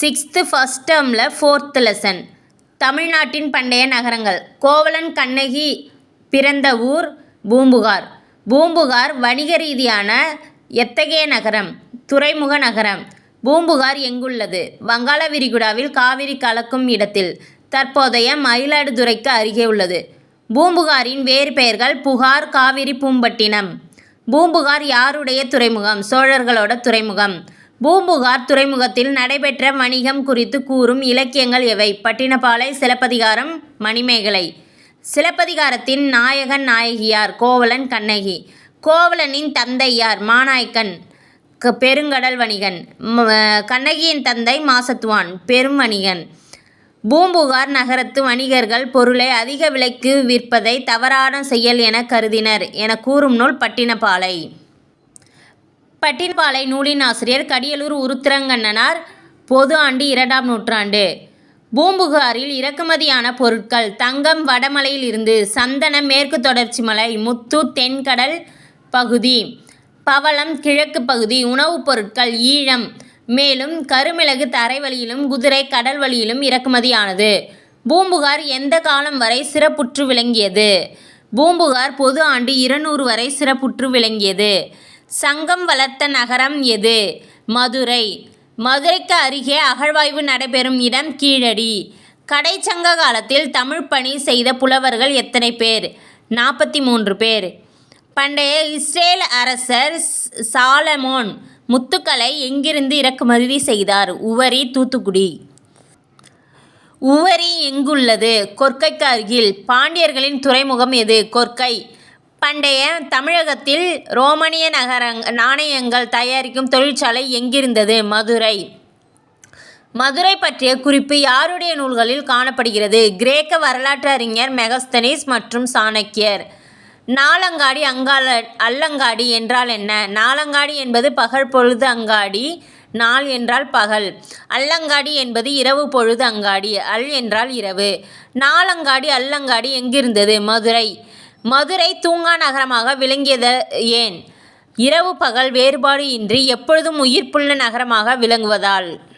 Sixth first டேர்மில் fourth lesson தமிழ்நாட்டின் பண்டைய நகரங்கள். கோவலன் கண்ணகி பிறந்த ஊர் பூம்புகார். பூம்புகார் வணிக ரீதியான எத்தகைய நகரம்? துறைமுக நகரம். பூம்புகார் எங்குள்ளது? வங்காள விரிகுடாவில் காவிரி கலக்கும் இடத்தில். தற்போதைய மயிலாடுதுறைக்கு அருகே உள்ளது. பூம்புகாரின் வேறு பெயர்கள் புகார் காவிரி பூம்பட்டினம். பூம்புகார் யாருடைய துறைமுகம்? சோழர்களோட துறைமுகம். பூம்புகார் துறைமுகத்தில் நடைபெற்ற வணிகம் குறித்து கூறும் இலக்கியங்கள் எவை? பட்டினப்பாலை சிலப்பதிகாரம் மணிமேகலை. சிலப்பதிகாரத்தின் நாயகன் நாயகியார் கோவலன் கண்ணகி. கோவலனின் தந்தையார் மாநாயக்கன் மாநாய்க்கன் க- பெருங்கடல் வணிகன். கண்ணகியின் தந்தை மாசத்துவான் பெரும் வணிகன். பூம்புகார் நகரத்து வணிகர்கள் பொருளை அதிக விலைக்கு விற்பதை தவறான செயல் என கருதினர் என கூறும் நூல் பட்டினப்பாலை. பட்டினப்பாலை நூலின் ஆசிரியர் கடியலூர் உருத்திரங்கண்ணனார் பொது ஆண்டு இரண்டாம் நூற்றாண்டு. பூம்புகாரில் இறக்குமதியான பொருட்கள் தங்கம் வடமலையில் இருந்து சந்தனம் மேற்கு தொடர்ச்சி மலை முத்து தென்கடல் பகுதி பவளம் கிழக்கு பகுதி உணவுப் பொருட்கள் ஈழம் மேலும் கருமிளகு தரை வழியிலும் குதிரை கடல் வழியிலும் இறக்குமதியானது. பூம்புகார் எந்த காலம் வரை சிறப்புற்று விளங்கியது? பூம்புகார் பொது ஆண்டு இருநூறு வரை சிறப்புற்று விளங்கியது. சங்கம் வளர்த்த நகரம் எது? மதுரை. மதுரைக்கு அருகே அகழ்வாய்வு நடைபெறும் இடம் கீழடி. கடைச்சங்க காலத்தில் தமிழ் பணி செய்த புலவர்கள் எத்தனை பேர்? நாற்பத்தி மூன்று பேர். பண்டைய இஸ்ரேல் அரசர் சாலமோன் முத்துக்களை எங்கிருந்து இறக்குமதி செய்தார்? உவரி தூத்துக்குடி. உவரி எங்குள்ளது? கொற்கைக்கு அருகில். பாண்டியர்களின் துறைமுகம் எது? கொற்கை. பண்டைய தமிழகத்தில் ரோமனிய நகரங் நாணயங்கள் தயாரிக்கும் தொழிற்சாலை எங்கிருந்தது? மதுரை. மதுரை பற்றிய குறிப்பு யாருடைய நூல்களில் காணப்படுகிறது? கிரேக்க வரலாற்று அறிஞர் மெகஸ்தனிஸ் மற்றும் சாணக்கியர். நாலங்காடி அங்காள அல்லங்காடி என்றால் என்ன? நாலங்காடி என்பது பகல் பொழுது அங்காடி நாள் என்றால் பகல். அல்லங்காடி என்பது இரவு பொழுது அங்காடி அல் என்றால் இரவு. நாலங்காடி அல்லங்காடி எங்கிருந்தது? மதுரை. மதுரை தூங்கா நகரமாக விளங்கியது ஏன்? இரவு பகல் வேறுபாடு இன்றி எப்பொழுதும் உயிர்ப்புள்ள நகரமாக விளங்குவதால்.